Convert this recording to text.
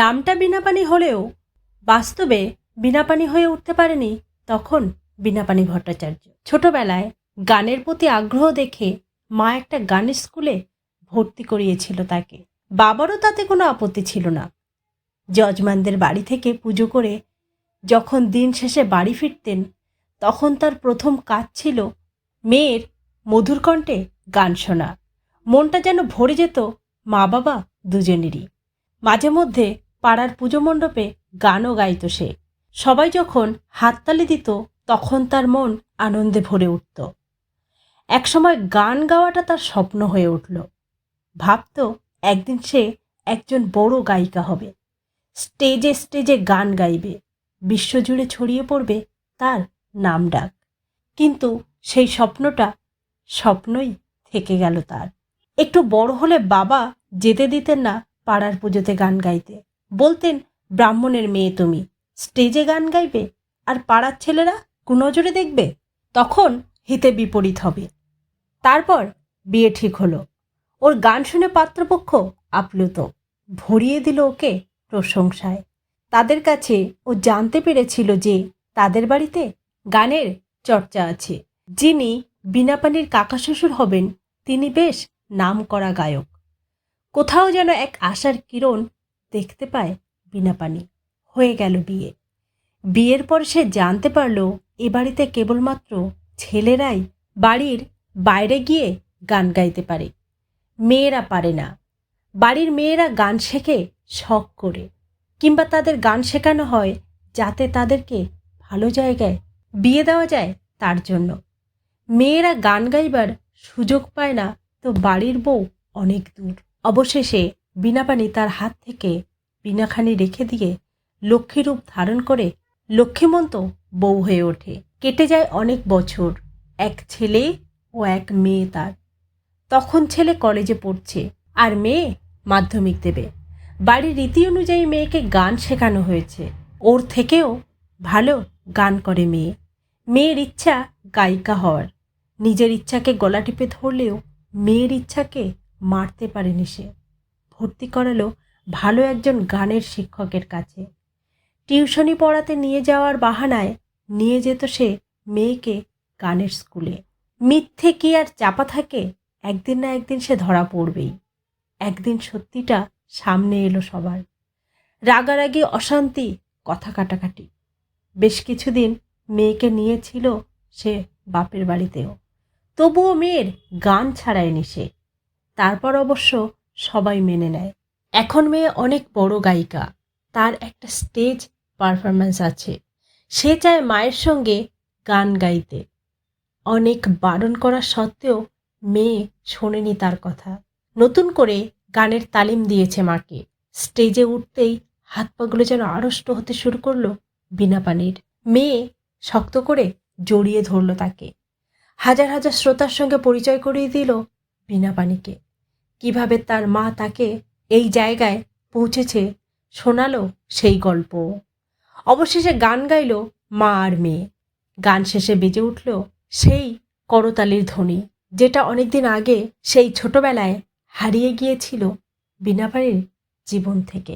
নামটা বিনাপানি হলেও বাস্তবে বিনাপানি হয়ে উঠতে পারেনি তখন বিনাপানি ভট্টাচার্য। ছোটবেলায় গানের প্রতি আগ্রহ দেখে মা একটা গানের স্কুলে ভর্তি করিয়েছিল তাকে। বাবারও তাতে কোনো আপত্তি ছিল না। যজমানদের বাড়ি থেকে পুজো করে যখন দিন শেষে বাড়ি ফিরতেন, তখন তার প্রথম কাজ ছিল মেয়ের মধুর কণ্ঠে গান শোনা। মনটা যেন ভরে যেত মা বাবা দুজনেরই। মাঝে মধ্যে পাড়ার পুজো মণ্ডপে গানও গাইত সে। সবাই যখন হাততালি দিত, তখন তার মন আনন্দে ভরে উঠত। একসময় গান গাওয়াটা তার স্বপ্ন হয়ে উঠল। ভাবত একদিন সে একজন বড় গায়িকা হবে। স্টেজে স্টেজে গান গাইবে। বিশ্বজুড়ে ছড়িয়ে পড়বে তার নাম ডাক। কিন্তু সেই স্বপ্নটা স্বপ্নই থেকে গেল তার। একটু বড় হলে বাবা যেতে দিতেন না পাড়ার পুজোতে গান গাইতে। বলতেন, ব্রাহ্মণের মেয়ে তুমি। স্টেজে গান গাইবে আর পাড়ার ছেলেরা কুনজরে দেখবে? তখন হিতে বিপরীত হবে। তারপর বিয়ে ঠিক হলো। ওর গান শুনে পাত্রপক্ষ আপ্লুত। ভরিয়ে দিল ওকে প্রশংসায়। তাদের কাছে ও জানতে পেরেছিল যে তাদের বাড়িতে গানের চর্চা আছে। যিনি বিনাপানির কাকা শ্বশুর হবেন, তিনি বেশ নামকরা গায়ক। কোথাও যেন এক আশার কিরণ দেখতে পায় বিনাপানি হয়ে গেল বিয়ে। বিয়ের পর সে জানতে পারল, এ বাড়িতে কেবলমাত্র ছেলেরাই বাড়ির বাইরে গিয়ে গান গাইতে পারে। মেয়েরা পারে না। বাড়ির মেয়েরা গান শেখে শখ করে। কিংবা তাদের গান শেখানো হয় যাতে তাদেরকে ভালো জায়গায় বিয়ে দেওয়া যায় তার জন্য। মেয়েরা গান গাইবার সুযোগ পায় না তো বাড়ির বউ অনেক দূর। অবশেষে বিনাপানি তার হাত থেকে বিনাখানি রেখে দিয়ে লক্ষ্মীরূপ ধারণ করে লক্ষ্মীমন্ত বউ হয়ে ওঠে। কেটে যায় অনেক বছর, এক ছেলে ও এক মেয়ে তার। তখন ছেলে কলেজে পড়ছে আর মেয়ে মাধ্যমিক দেবে। বাড়ির রীতি অনুযায়ী মেয়েকে গান শেখানো হয়েছে। ওর থেকেও ভালো গান করে মেয়ে। মেয়ের ইচ্ছা গায়িকা হওয়ার। নিজের ইচ্ছাকে গলা টিপে ধরলেও মেয়ের ইচ্ছাকে মারতে পারেনি সে। ভর্তি করালো ভালো একজন গানের শিক্ষকের কাছে। টিউশনি পড়াতে নিয়ে যাওয়ার বাহানায় নিয়ে যেত সে মেয়েকে গানের স্কুলে। মিথ্যে কি আর চাপা থাকে? একদিন না একদিন সে ধরা পড়বেই। একদিন সত্যিটা সামনে এলো সবার। রাগারাগি, অশান্তি, কথা কাটাকাটি। বেশ কিছুদিন মেয়েকে নিয়েছিল সে বাপের বাড়িতেও। তবুও মেয়ের গান ছাড়ায়নি সে। তারপর অবশ্য সবাই মেনে নেয়। এখন মেয়ে অনেক বড় গায়িকা। তার একটা স্টেজ পারফরম্যান্স আছে। সে চায় মায়ের সঙ্গে গান গাইতে। অনেক বারণ করা সত্ত্বেও মেয়ে শোনেনি তার কথা। নতুন করে গানের তালিম দিয়েছে মাকে। স্টেজে উঠতেই হাত পাগুলো যেন আড়ষ্ট হতে শুরু করল বিনা পানির। মেয়ে শক্ত করে জড়িয়ে ধরল তাকে। হাজার হাজার শ্রোতার সঙ্গে পরিচয় করিয়ে দিল বিনা পানিকে। কীভাবে তার মা তাকে এই জায়গায় পৌঁছেছে শোনালো সেই গল্প। অবশেষে গান গাইল মা আর মেয়ে। গান শেষে বেজে উঠল সেই করতালির ধ্বনি, যেটা অনেকদিন আগে সেই ছোটবেলায় হারিয়ে গিয়েছিল বিনাবাড়ির জীবন থেকে।